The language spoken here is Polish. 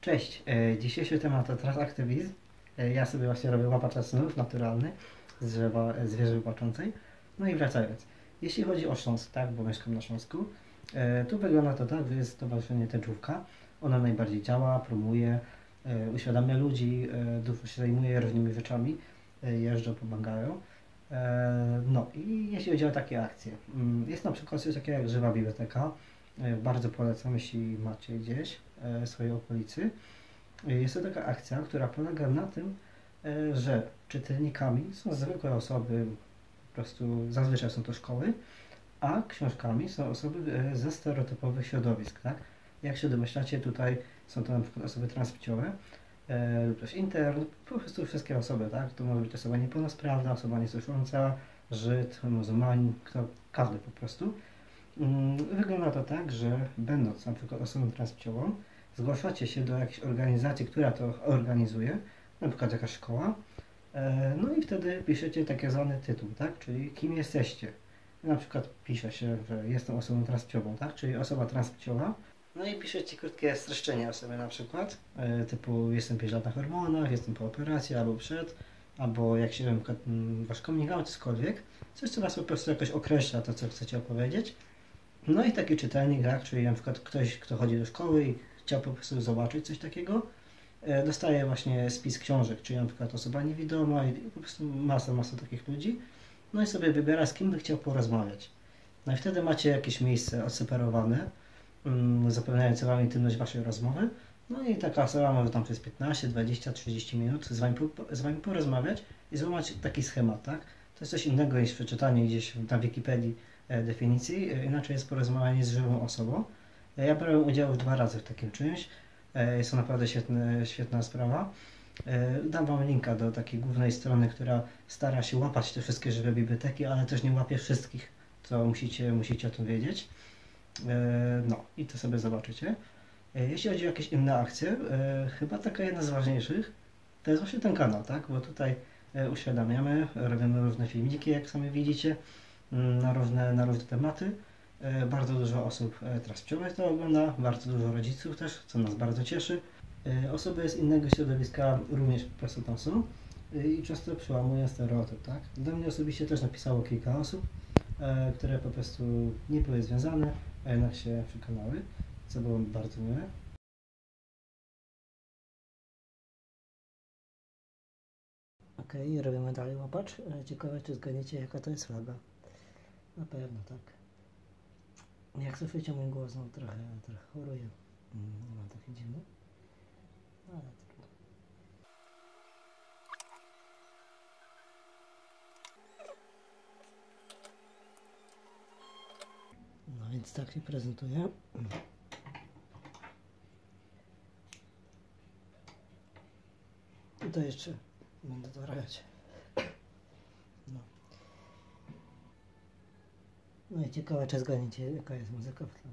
Cześć, e, dzisiejszy temat to transaktywizm. E, ja sobie właśnie robię łapacza snów naturalny z drzewa zwierzy łapaczącej. No i wracając, jeśli chodzi o Śląsk, tak, bo mieszkam na Śląsku, e, tu wygląda to tak, że jest stowarzyszenie Tęczówka. Ona najbardziej działa, promuje, uświadamia ludzi, dużo się zajmuje różnymi rzeczami, jeżdżą, pomagają. No i jeśli chodzi o takie akcje, mm, jest na przykład coś takiego jak Żywa Biblioteka. Bardzo polecam, jeśli macie gdzieś swojej okolicy. E, Jest to taka akcja, która polega na tym, e, że czytelnikami są zwykłe osoby, po prostu zazwyczaj są to szkoły, a książkami są osoby e, ze stereotypowych środowisk, tak? Jak się domyślacie, tutaj są to na przykład osoby transpłciowe, e, lub też intern, po prostu wszystkie osoby, tak? To może być osoba niepełnosprawna, osoba niesłysząca, Żyd, muzułmanin, kto, każdy po prostu. Mm, Wygląda to tak, że będąc na przykład osobą transpłciową, zgłaszacie się do jakiejś organizacji, która to organizuje, na przykład jakaś szkoła, e, no i wtedy piszecie taki zwany tytuł, tak? Czyli kim jesteście. Na przykład pisze się, że jestem osobą transpłciową, tak? Czyli osoba transpłciowa. No i piszecie krótkie streszczenie o sobie na przykład, e, typu jestem 5 lat na hormonach, jestem po operacji albo przed, albo jak się na przykład mm, wasz komunikat, cokolwiek, coś co was po prostu jakoś określa to, co chcecie opowiedzieć. No i taki czytelnik, tak, czyli na przykład ktoś, kto chodzi do szkoły i chciał po prostu zobaczyć coś takiego, e, dostaje właśnie spis książek, czyli na przykład osoba niewidoma i po prostu masa, masa takich ludzi, no i sobie wybiera, z kim by chciał porozmawiać. No i wtedy macie jakieś miejsce odseparowane, mm, zapewniające Wam intymność Waszej rozmowy, no i taka osoba może tam przez 15, 20, 30 minut z Wami, z wami porozmawiać i złamać taki schemat, tak? To jest coś innego niż przeczytanie gdzieś na Wikipedii definicji, e, inaczej jest porozmawianie z żywą osobą. E, Ja brałem udział dwa razy w takim czymś. E, Jest to naprawdę świetne, świetna sprawa. E, Dam Wam linka do takiej głównej strony, która stara się łapać te wszystkie żywe biblioteki, ale też nie łapie wszystkich, co musicie, musicie o tym wiedzieć. E, No i to sobie zobaczycie. E, Jeśli chodzi o jakieś inne akcje, e, chyba taka jedna z ważniejszych to jest właśnie ten kanał, tak? Bo tutaj e, uświadamiamy, robimy różne filmiki, jak sami widzicie, na różne, na różne tematy. E, Bardzo dużo osób e, transpłciowych to ogląda, bardzo dużo rodziców też, co nas bardzo cieszy. E, Osoby z innego środowiska również po prostu tam są i często przełamują stereotyp, tak? Do mnie osobiście też napisało kilka osób, które po prostu nie były związane, a jednak się przekonały, co było bardzo miłe. Okej, okay, robimy dalej łapacz. Ciekawe, czy zgadniecie, jaka to jest flaga. Na pewno, tak. Jak słyszycie mój głos, no trochę, trochę choruję. Mm, mam taki dziwny. Ale trudno. No więc tak się prezentuje. Tutaj jeszcze będę dorabiać. No. No i ciekawe, czy zgadniecie, jaka jest muzyka w tle.